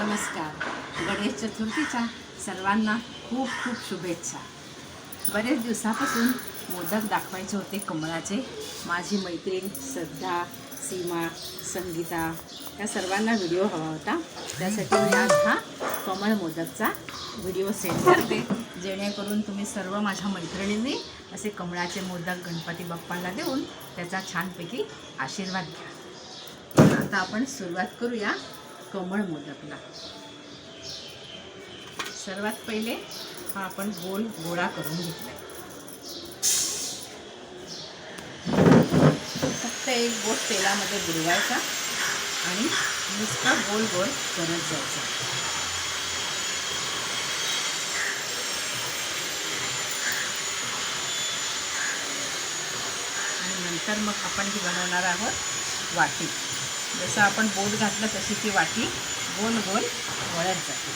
नमस्कार. गणेश चतुर्थीच्या सर्वांना खूप खूप शुभेच्छा. बरेच दिवसापासून मोदक दाखवायचे होते कमळाचे. माझी मैत्रीण श्रद्धा सीमा संगीता या सर्वांना व्हिडिओ हवा होता. त्यासाठी मी आज हा कमळ मोदकचा व्हिडिओ सेंड करते. जेणेकरून तुम्ही सर्व माझ्या मैत्रिणींनी असे कमळाचे मोदक गणपती बाप्पांना देऊन त्याचा छानपैकी आशीर्वाद घ्या. आता आपण सुरुवात करूया. कमळ मोदकला सर्वात पहिले हा आपण गोल गोळा करून घेतला फक्त एक बोट तेलामध्ये बुडवायचा आणि नुसता गोल गोल करत जायचा. आणि नंतर मग आपण ही बनवणार आहोत वाटी. जसं आपण बोट घातलं तशी ती वाटी गोल गोल वळत जाते.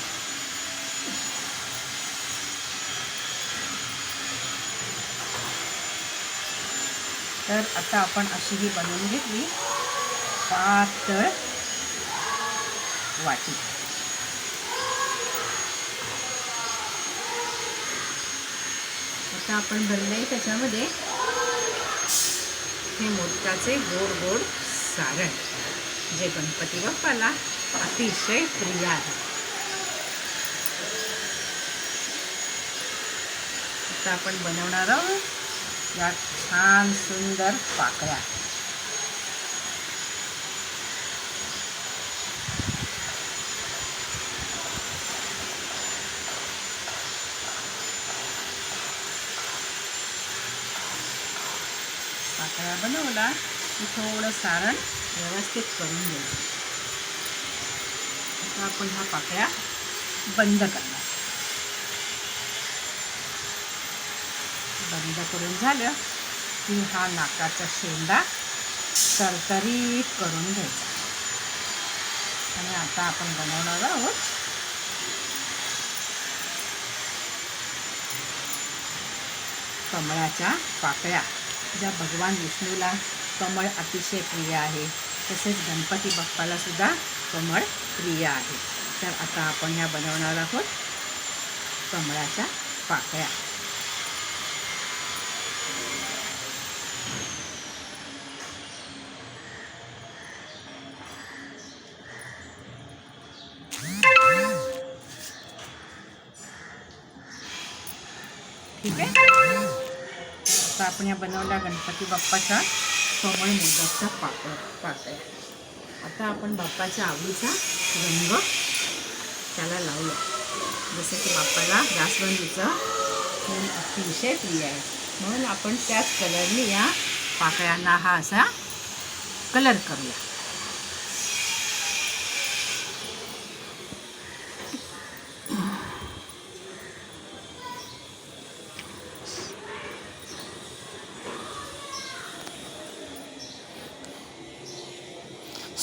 तर आता आपण अशी ही बनवून घेतली पातळ वाटी. आता आपण भरले त्याच्यामध्ये हे मोदकाचे गोड गोड सारण. जे गणपती बाप्पाला अतिशय प्रिय आहे. आता आपण बनवणार आहोत या छान सुंदर पाकळ्या. पाकळ्या बनवला. थोडं सारण व्यवस्थित करून घ्यायचं. आता आपण ह्या पाकळ्या बंद करणार. बंद करून झालं की हा नाकाचा शेंडा तरतरीत करून घ्यायचा. आणि आता आपण बनवणार आहोत कमळाच्या पाकळ्या. ज्या भगवान विष्णूला कमळ अतिशय प्रिय आहे. तसेच गणपती बाप्पाला सुद्धा कमळ प्रिय आहे. तर आता आपण ह्या बनवणार आहोत कमळाच्या पाकळ्या. ठीक आहे? आता आपण या बनवल्या गणपती बाप्पाचा कमळ मोदकचा पापड पातळ आता आपण बाप्पाच्या आवडीचा रंग त्याला लावला जसं की बाप्पाला जास्वंदीचं फूल अतिशय प्रिय आहे. म्हणून आपण त्याच कलरने या पाकळ्यांना हा असा कलर करूया.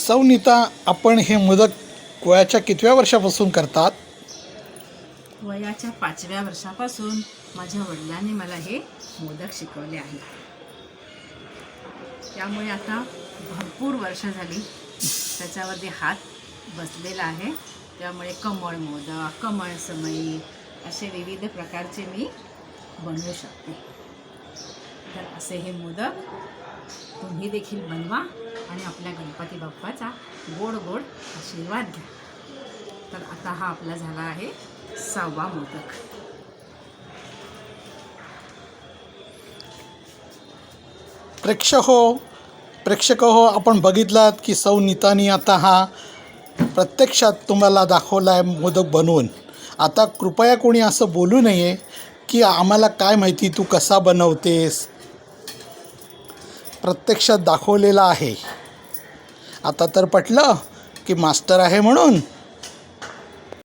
सौनीता आपण हे मोदक वयाच्या कितव्या वर्षापासून करतात? वयाच्या पाचव्या वर्षापासून माझ्या वडिलांनी मला हे मोदक शिकवले आहे. त्यामुळे आता भरपूर वर्ष झाली त्याच्यावरती हात बसलेला आहे. त्यामुळे कमळ मोदक कमळ समई असे विविध प्रकारचे मी बनवू शकते. तर असे हे मोदक तुम्ही देखील बनवा. आणि आपल्या गणपती बाप्पाचा गोड गोड आशीर्वाद घ्या. तर आता हा आपला झाला आहे सहावा मोदक. प्रेक्षक हो प्रेक्षक हो आपण बघितलात की सौ नीतानी आता हा प्रत्यक्षात तुम्हाला दाखवला आहे मोदक बनवून. आता कृपया कोणी असं बोलू नये की आम्हाला काय माहिती तू कसा बनवतेस? प्रत्यक्षात दाखवलेला आहे. आता तर पटलं की मास्टर आहे म्हणून